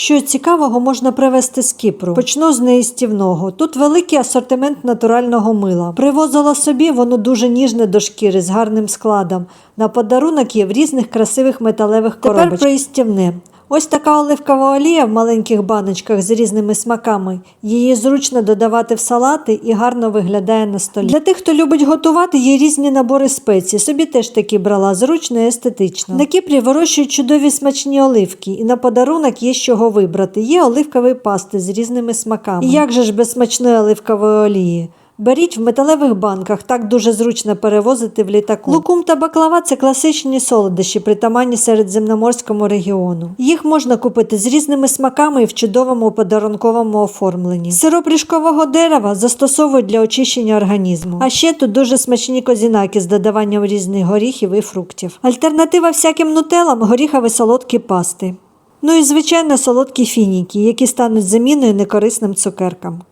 Що цікавого можна привезти з Кіпру? Почну з неїстівного. Тут великий асортимент натурального мила. Привозила собі, воно дуже ніжне до шкіри з гарним складом. На подарунок є в різних красивих металевих коробочках. Тепер про їстівне. Ось така оливкова олія в маленьких баночках з різними смаками. Її зручно додавати в салати і гарно виглядає на столі. Для тих, хто любить готувати, є різні набори спецій. Собі теж такі брала зручно і естетично. На Кіпрі вирощують чудові смачні оливки, і на подарунок є з вибрати. Є оливкові пасти з різними смаками. І як же ж без смачної оливкової олії? Беріть в металевих банках, так дуже зручно перевозити в літаку. Лукум та баклава це класичні солодощі, притаманні середземноморському регіону. Їх можна купити з різними смаками і в чудовому подарунковому оформленні. Сироп ріжкового дерева застосовують для очищення організму. А ще тут дуже смачні козінаки з додаванням різних горіхів і фруктів. Альтернатива всяким нутелам горіхові солодкі пасти. Ну і звичайно солодкі фініки, які стануть заміною некорисним цукеркам.